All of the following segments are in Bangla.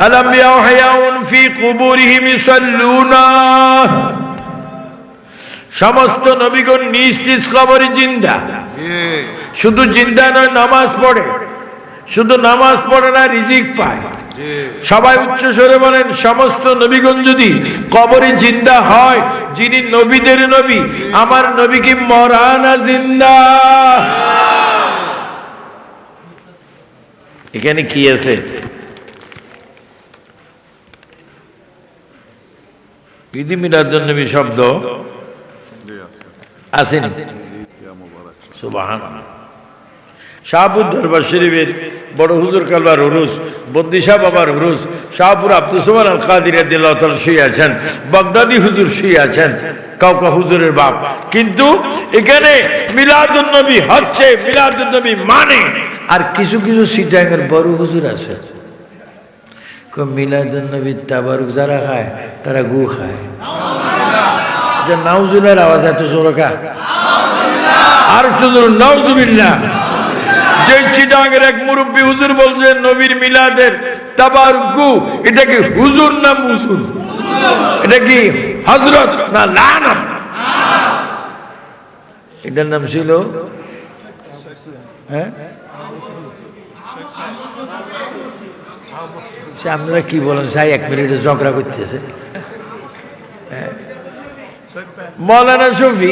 الأنبياء حياء في قبورهم يصلون সমস্ত নবীগণ নিজ নিজ কবরে জিন্দা শুধু জিন্দা নয় নামাজ পড়ে শুধু নামাজ পড়ে না রিজিক পায় সবাই উচ্চ স্বরে বলেন সমস্ত নবীগণ যদি কবরে জিন্দা হয় যিনি নবীদের নবী আমার নবী কি মরানা জিন্দা এখানে কি আছে ঈদি মিলাদুন নবী শব্দ? আসেনি। শাহপুর দরবার শরীফের বড় হুজুর কালবার উরুস বন্দিশা বাবার উরুস শাহপুর আব্দুল সুমান আল কাদির দিল্লাহ শুয়ে আছেন, বাগদাদি হুজুর শুয়ে আছেন, কাউকা হুজুরের বাপ। কিন্তু এখানে মিলাদুল নবী হচ্ছে মিলাদুল নবী মানে। আর কিছু কিছু সিটাঙ্গের বড় হুজুর আছে। মিলাদুল নবীর তাবারুক যারা খায়, তারা গু খায়। যে নাউজুলের আওয়াজ এত জোরকা আর একটু জোর নাউজুবিল্লা যে চিটাঙ্গের এক মুরব্বী হুজুর বলছে, নবীর মিলাদের তাবার গু, এটা কি হুজুর না মুজুর এটা কি হজরত না লানত? এটার নাম ছিল? হ্যাঁ? সে আপনারা কি বলেন? সাই এক মিনিটে ঝগড়া করতেছে। মৌলানা শফি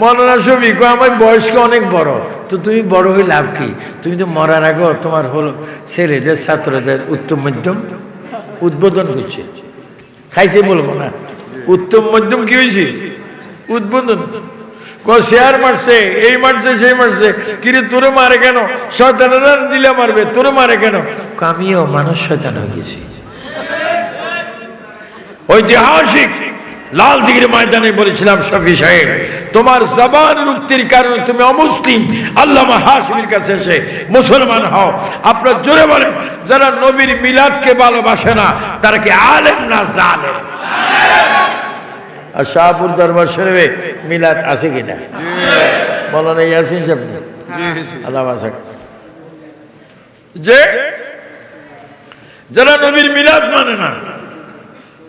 মৌলানা শফি কো আমার বয়স্ক অনেক বড়, তো তুমি বড় হয়ে লাভ কি? তুমি তো মরার আগে তোমার হলো ছেলেদের, ছাত্রদের উত্তম মধ্যম উদ্বোধন করছে। খাইছে বলব না। উত্তম মধ্যম কি হয়েছে উদ্বোধন। শেয়ার মারছে, এই মারছে, সেই মারছে। কিরে, তোরে মারে কেন? শয়তানেরা দিলে মারবে, তোরে মারে কেন? আমিও মানুষ শয়তান হয়ে গেছি। ঐতিহাসিক লাল দিঘির ময়দানে বলেছিলাম, শফি সাহেব, তোমার জবান মুক্তির কারণে তুমি অমুসলিম। আল্লামা হাসিমের কাছে এসে, মুসলমান হও। আপনার জোরে বলেন, যারা নবীর মিলাদকে ভালোবাসে না, তারা কি আলেম না জালেম? আর শাহপুর দরবার শরীফে মিলাদ আছে কিনা? বলো না ইয়াসিন সাহেব আল্লাহ যে যারা নবীর মিলাদ মানে না,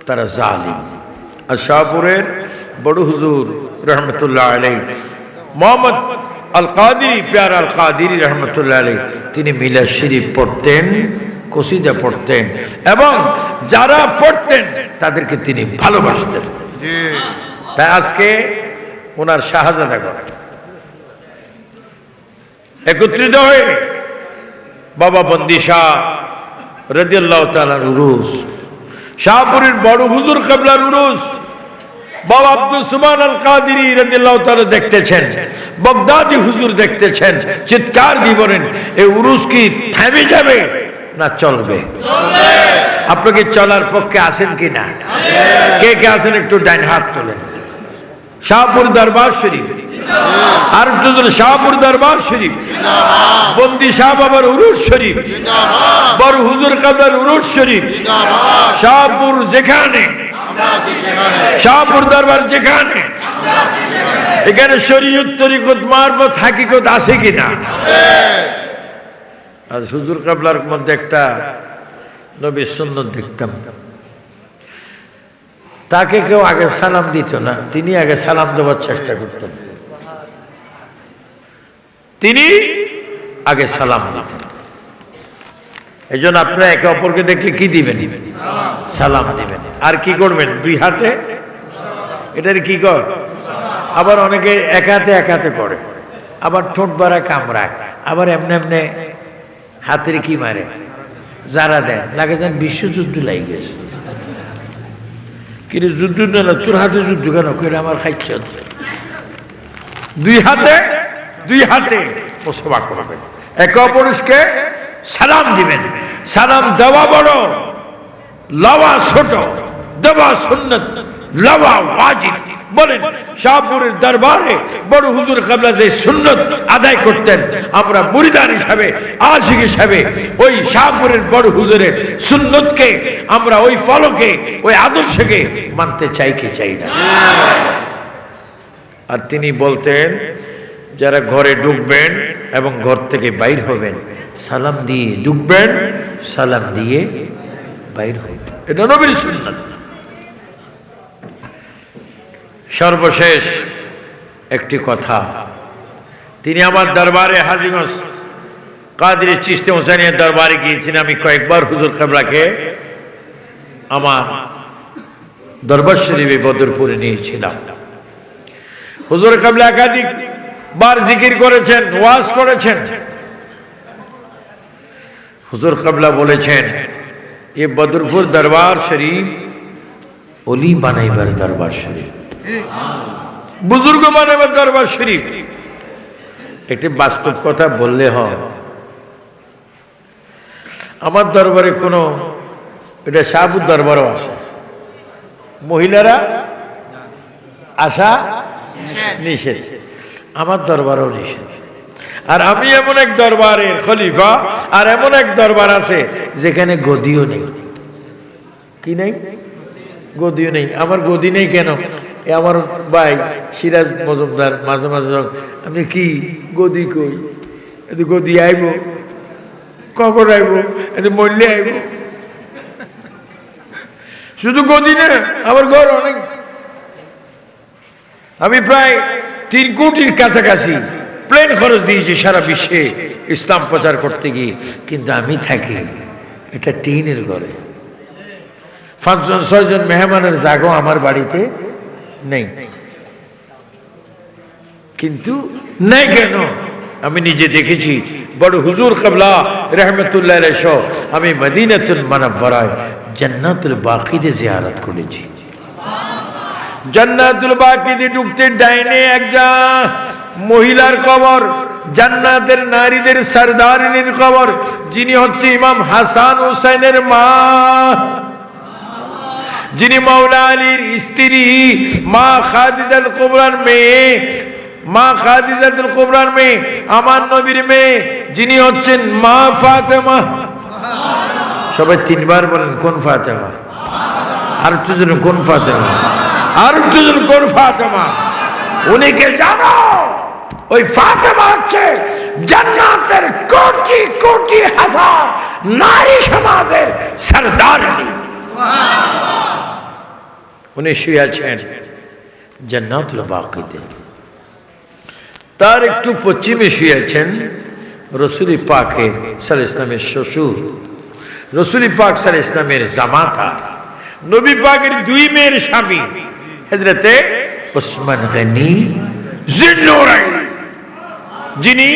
তারা জালিম। আর শাহপুরের বড় হুজুর রহমতুল্লাহ আলাই মোহাম্মদ আল কাদিরি প্যার আল কাদিরি রহমতুল্লাহ আলাই তিনি মিলাদ শরীফ পড়তেন, কসিদা পড়তেন, এবং যারা পড়তেন, তাদেরকে তিনি ভালোবাসতেন। তাই আজকে ওনার শাহজাদা করে একত্রিত হয়ে বাবা বন্দি শাহ রদিয়াল্লাহ তালার উরুস শাহপুরের বড় হুজুর কাবলার উরুস বাবা আব্দুল সুমান আল কাদিরি রদিয়াল্লাহ তালা দেখতেছেন বগদাদি হুজুর দেখতেছেন চিৎকার দিয়ে বলেন এই উরুস কি থেমে যাবে না চলবে। আপনাকে চলার পক্ষে আসেন কি না কে কে আসেন একটু ডাইন হাত তোলেন। শাহপুর দরবার শরীফ। আর একটু শাহপুর দরবার শরীফ। বন্দি শাহ বাবার উরুস শরীফ। বড় হুজুর কাবলার উরুস শরীফ। শাহপুর যেখানে। শাহপুর দরবার যেখানে। এখানে শরীয়ত তরিকত মারফত হাকিকত আছে কিনা? আর হুজুর কাবলার মধ্যে একটা নবীর সুন্দর দেখতাম। তাকে কেউ আগে সালাম দিত না, তিনি আগে সালাম দেওয়ার চেষ্টা করতেন। তিনি আগে সালাম দিতেন। এই জন্য আপনারা একে অপরকে দেখলে কি দিবেন? সালাম দিবেন। আর কি করবেন? দুই হাতে? এটার কি কর? আবার অনেকে এক হাতে এক হাতে করে। আবার ঠোঁট বাড়া কামড়ায়। আবার এমনি এমনি হাতের কি মারে? যারা দেয়, লাগে যেন বিশ্বযুদ্ধ লাগে গেছে। কিন্তু যুদ্ধ না তোর হাতে যুদ্ধ কেন? করে আমার খাইছে দুই হাতে দুই হাতে মোসবা করবেন একে অপরকে সালাম দিবেন। সালাম দেওয়া বড়, লওয়া ছোট, দেওয়া সুন্নত। দরবারে বড় হুজুর যে আদায় করতেন, আমরা হিসাবে হিসাবে ওই বড় হুজুরের আমরা ওই ফলকে, ওই আদর্শকে মানতে চাই কি চাই না। আর তিনি বলতেন, যারা ঘরে ঢুকবেন এবং ঘর থেকে বাইর হবেন, সালাম দিয়ে ঢুকবেন সালাম দিয়ে বাইর হইবেন এটা নবীর সুন্নাত। সর্বশেষ একটি কথা। তিনি আমার দরবারে হাজিগঞ্জ কাদের চিস্তে হোসেনের দরবারে গিয়েছেন। আমি কয়েকবার হুজুর কাবলাকে আমার দরবার শরীফে বদরপুরে নিয়েছিলাম। হুজুর কাবলা একাধিক বার জিকির করেছেন, ওয়াজ করেছেন। হুজুর কাবলা বলেছেন, এ বদরপুর দরবার শরীফ অলি বানাইবার দরবার শরীফ। বুজুর্গ বানাইবার দরবার শরীফ। একটি বাস্তব কথা বললে হয়। আমার দরবারে কোনো এটা সাবুর দরবারও আসে মহিলারা আসা নিষেধ। আমার দরবারও নিষেধ। আর আমি এমন এক দরবারের খলিফা আর এমন এক দরবার আছে যেখানে গদিও নেই। কি নেই? গদিও নেই। আমার গদি নেই কেন? এ আমার ভাই সিরাজ মজুমদার, মাঝে মাঝে আপনি কি গদি কই? এতে গদি আইব। কখন আইব? এতে মরলে আইব। শুধু গদি না, আমার ঘর অনেক। আমি প্রায় তিন কোটির কাছাকাছি প্লেন খরচ দিয়েছি সারা বিশ্বে ইসলাম প্রচার করতে গিয়ে, কিন্তু আমি থাকি এটা টিনের ঘরে। পাঁচজন, ছয়জন মেহমানের জাগো আমার বাড়িতে নেই। কিন্তু নেই কেন? আমি নিজে দেখেছি। বড় হুজুর কাবলা রহমতুল্লাহ রেশ আমি মদিনাতুল মানবরায় জান্নাতুল বাকিতে জিয়ারত করেছি। জান্নাতুল বাকিতে ঢুকতে ডাইনে একটা মহিলার কবর, জান্নাতের নারীদের সরদারিনীর কবর, যিনি হচ্ছে ইমাম হাসান হুসাইনের মা। যিনি মাওলা আলীর স্ত্রী, মা খাদিজাতুল কুবরার মেয়ে, মা খাদিজাতুল কুবরার মেয়ে, আমার নবীর মেয়ে, যিনি হচ্ছেন মা ফাতেমা। সবাই তিনবার বলেন, কোন ফাতেমা? আর একটু জন কোন ফাতেমা? আর একটু জন কোন ফাতেমা? উনিকে জানো, ওই ফাতেমা হচ্ছে জান্নাতের কোটি কোটি হাজার নারী সমাজের সরদারিনী উনি শুয়ে আছেন। জান্নাতুল বাকিতে। তার একটু পশ্চিমে শুয়ে আছেন রসুলি পাকের সাল ইসলামের শ্বশুর। রসুলি পাক সাল ইসলামের জামাতা। নবী পাকের দুই মেয়ের স্বামী হজরতে ওসমান গনি যিনি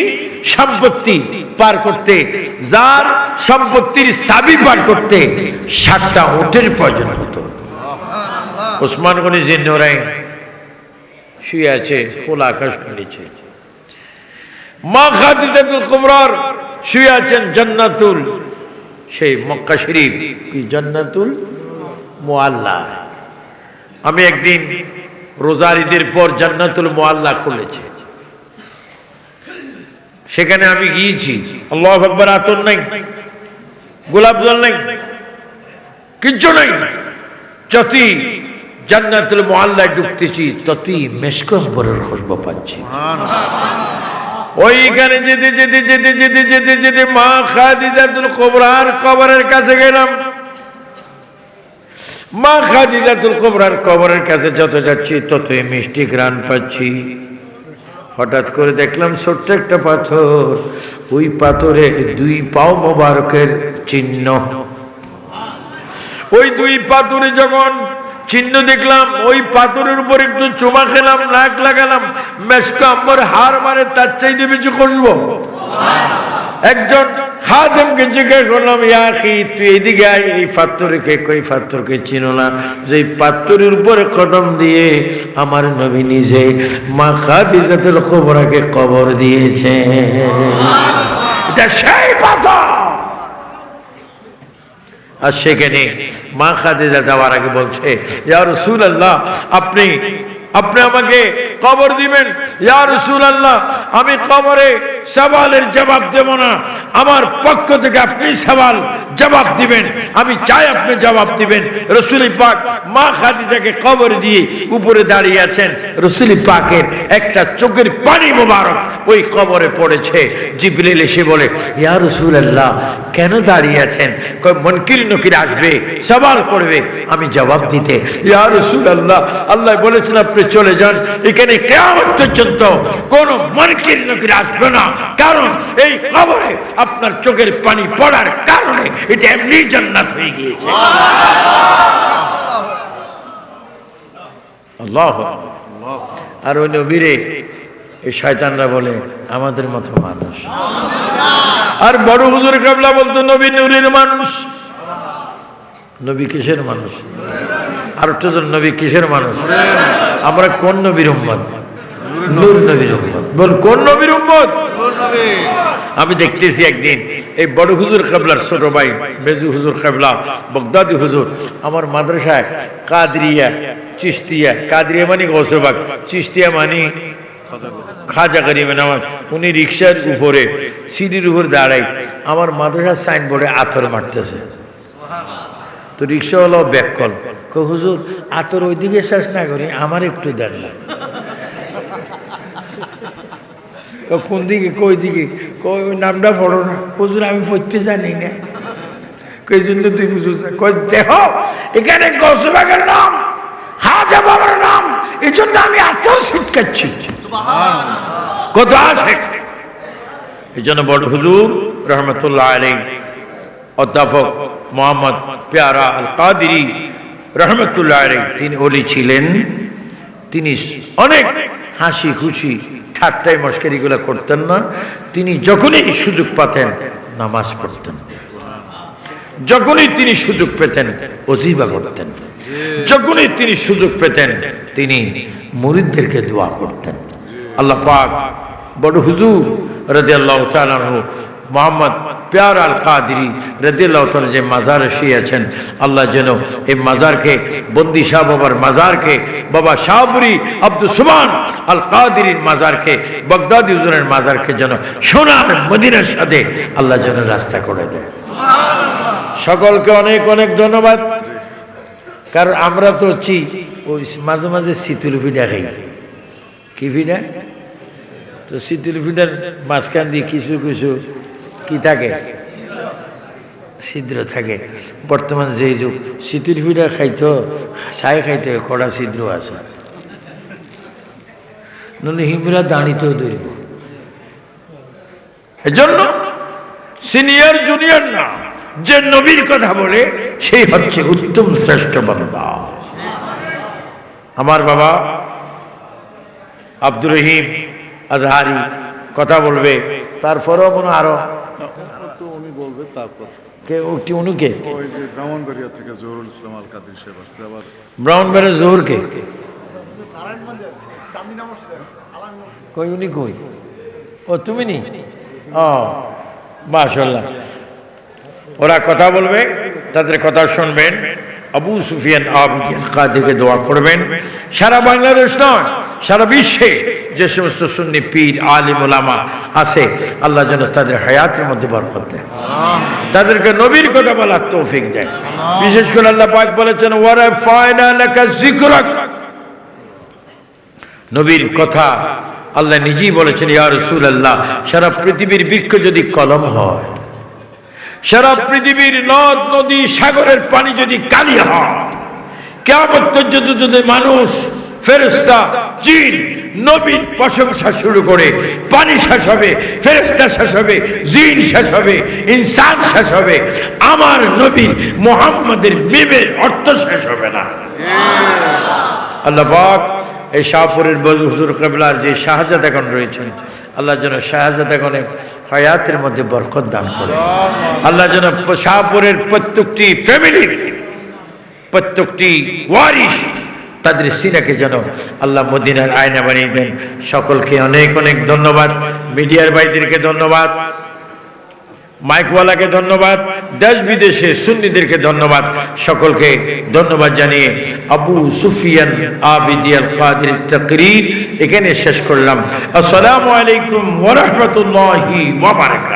সম্পত্তি পার করতে, যার সম্পত্তির চাবি পার করতে সাতটা ওটের প্রয়োজন হতো। ওসমান গনি জিন্নুরাইন শুয়ে আছে, খোলা আকাশ নিচে মা খাদিজাতুল কুবরার শুয়ে আছেন জান্নাতুল, সেই মক্কা শরীফ কি জান্নাতুল? মোয়াল্লা আমি একদিন রোজার ঈদের পর জান্নাতুল মোয়াল্লা খুলেছে। সেখানে আমি গিয়েছি, আল্লাহ আকবর আতর নাই, গোলাপ জল নাই, কিচ্ছু নাই যতই জান্নাতুল মোয়াল্লায় ঢুকতেছি ততই মেসকম্বরের খুশবু পাচ্ছি। ওইখানে যেতে যেতে যেতে যেতে যেতে যেতে মা খাদিজাতুল কোবরার কবরের কাছে গেলাম। মা খাদিজাতুল কোবরার কবরের কাছে যত যাচ্ছি ততই মিষ্টি গ্রান পাচ্ছি। হঠাৎ করে দেখলাম ছোট্ট একটা পাথর। ওই পাথরে দুই পাও মোবারকের চিহ্ন। ওই দুই পাথরে যখন চিহ্ন দেখলাম, ওই পাথরের উপর একটু চুমা খেলাম, নাক লাগালাম মেসকা আমার হার মারে তার চাইতে বেশি খুঁজবো একজন তুই এদিকে এই কই যে উপরে কদম দিয়ে আমার কবর দিয়েছে। এটা আর সেখানে মা খাদিজা যাওয়ার আগে বলছে, ইয়া রসুল আল্লাহ আপনি আপনি আমাকে কবর দিবেন। ইয়া রসুল আল্লাহ আমি কবরে সওয়ালের জবাব দেব না। আমার পক্ষ থেকে আপনি সওয়াল জবাব দিবেন। আমি চাই আপনি জবাব দিবেন। রসুল পাক মা খাদিজাকে কবর দিয়ে উপরে দাঁড়িয়ে আছেন। রসুলি পাকের একটা চোখের পানি মোবারক ওই কবরে পড়েছে। জিবরিল এসে বলে, ইয়া রসুল আল্লাহ কেন দাঁড়িয়ে আছেন? মনকির নকির আসবে সওয়াল করবে। আমি জবাব দিতে, ইয়া রসুল আল্লাহ আল্লাহ বলেছেন আপনি চলে যান। এখানে কেমন পর্যন্ত কোন মনকির নকির আসবে না। কারণ এই কবরে আপনার চোখের পানি পড়ার কারণে এটা এমনি জান্নাত হয়ে গিয়েছে। আর ওই নবীরে, এই শয়তানরা বলে, আমাদের মতো মানুষ। আর বড় হুজুর কাবলা বলতো, নবী নুরের মানুষ। নবী কিসের মানুষ? আর একটা জন, নবী কিসের মানুষ? আমরা কোন নবীর উম্মত? নূর নবীর উম্মত। বল, কোন নবীর উম্মত? আমি দেখতেছি একদিন এই বড় হুজুর কাবলার ছোট ভাই, মেজু হুজুর কাবলা, বগদাদি হুজুর, আমার মাদ্রাসায় কাদরিয়া চিস্তিয়া কাদরিয়া মানে গৌসবাগ চিস্তিয়া মানে খাজা করিমে নামাজ। উনি রিক্সার উপরে, সিঁড়ির উপর দাঁড়াই, আমার মাদ্রাসার সাইনবোর্ডে আথর মারতেছে। তো রিক্সাওয়ালাও ব্যাক কল হুজুর, আতর ওইদিকে শেষ না করি, আমার একটু দেন কোন দিকে কই দিকে? কই ওই নামটা পড়ো না। হুজুর আমি পড়তে জানি না। কই জন্য তুই বুঝুস না? কই দেহ এখানে গৌসবাগের নাম হাজা বাবার নাম এই জন্য আমি আতর শিটকাচ্ছি কত আছে? এই জন্য বড় হুজুর রহমতুল্লাহ আলাই অধ্যাপক মোহাম্মদ পেয়ারা আল কাদিরি রহমতুল্লাহ আলাই তিনি ওলি ছিলেন। তিনি অনেক হাসি খুশি ঠাট্টাই মস্কারিগুলো করতেন না, তিনি যখনই সুযোগ পাতেন নামাজ পড়তেন। যখনই তিনি সুযোগ পেতেন, অজিবা করতেন। যখনই তিনি সুযোগ পেতেন, তিনি মুরিদদেরকে দোয়া করতেন। আল্লাহ পাক বড় হুজুর রাজি আল্লাহ মোহাম্মদ প্যার আল কাদিরি রদিল্লাহ তালা যে মাজার শুয়েছেন আল্লাহ যেন এই মাজারকে বন্দি শাহ বাবার মাজারকে বাবা শাহপুরি আব্দুল সুমান আল কাদিরির মাজারকে বগদাদি হুজুরের মাজারকে যেন সোনার মদিনার সাথে আল্লাহ যেন রাস্তা করে দেয় সকলকে অনেক অনেক ধন্যবাদ। কারণ আমরা তো হচ্ছি ওই মাঝে মাঝে শীতল পিঠা খাই কি পিঠা তো শীতল পিঠার মাঝখান দিয়ে কিছু কিছু কি থাকে? ছিদ্র থাকে। বর্তমান যে যুগ শীতল পিঠা খাইতো ছাই খাইতে কড়া ছিদ্র আছে। নলে হিমরা দাঁড়িতেও ধরব এজন্য সিনিয়র জুনিয়র না, যে নবীর কথা বলে, সেই হচ্ছে উত্তম শ্রেষ্ঠ বাবা আমার বাবা আব্দুর রহিম আজহারি কথা বলবে, তারপরেও কোনো আরও কে ওই যে ব্রাহ্মণবাড়িয়া থেকে জহুরুল ইসলাম আল কাদির সাহেব আসছে আবার ব্রাউন বেড়ে জোহরকে কই উনি কই? ও তুমি নি? ও মাশাল্লাহ ওরা কথা বলবে তাদের কথা শুনবেন। আবু সুফিয়ান আবিদিয়ান কাদিকে দোয়া করবেন। সারা বাংলাদেশ নয় সারা বিশ্বে যে সমস্ত সুন্নি পীর আলিম ওলামা আছে আল্লাহ যেন তাদের হায়াতের মধ্যে বরকত দেয়। তাদেরকে নবীর কথা বলার তৌফিক দেয়। বিশেষ করে আল্লাহ পাক বলেছেন ওয়ারা নবীর কথা আল্লাহ নিজেই বলেছেন ইয়া রাসূলুল্লাহ সারা পৃথিবীর বৃক্ষ যদি কলম হয় সারা পৃথিবীর নদ নদী সাগরের পানি যদি কালি হয় কেমন পর্যন্ত যদি মানুষ ফেরেস্তা জিন নবীর প্রশংসা শুরু করে পানি শেষ হবে ফেরেস্তা শেষ হবে, জিন শেষ হবে, ইনসান শেষ হবে, আমার নবী মোহাম্মদের মিমের অর্থ শেষ হবে না। আল্লাহ পাক এই শাহপুরের বজু, হুজুর কেবলার যে শাহজাদ এখন রয়েছেন, আল্লাহ যেন শাহজাদ এখনে হায়াতের মধ্যে বরকত দান করে আল্লাহ যেন শাহপুরের প্রত্যেকটি ফ্যামিলির প্রত্যেকটি ওয়ারিশ তাদের সিনাকে যেন আল্লাহ মদিনার আয়না বানিয়ে দেন। সকলকে অনেক অনেক ধন্যবাদ। মিডিয়ার ভাইদেরকে ধন্যবাদ। মাইকওয়ালাকে ধন্যবাদ। দেশ বিদেশে সুন্নিদেরকে ধন্যবাদ। সকলকে ধন্যবাদ জানিয়ে আবু সুফিয়ান আবিদিয়াল কাদের তকরির এখানে শেষ করলাম। আসসালামু আলাইকুম ওয়া রাহমাতুল্লাহি ওয়া বারাকাতুহু।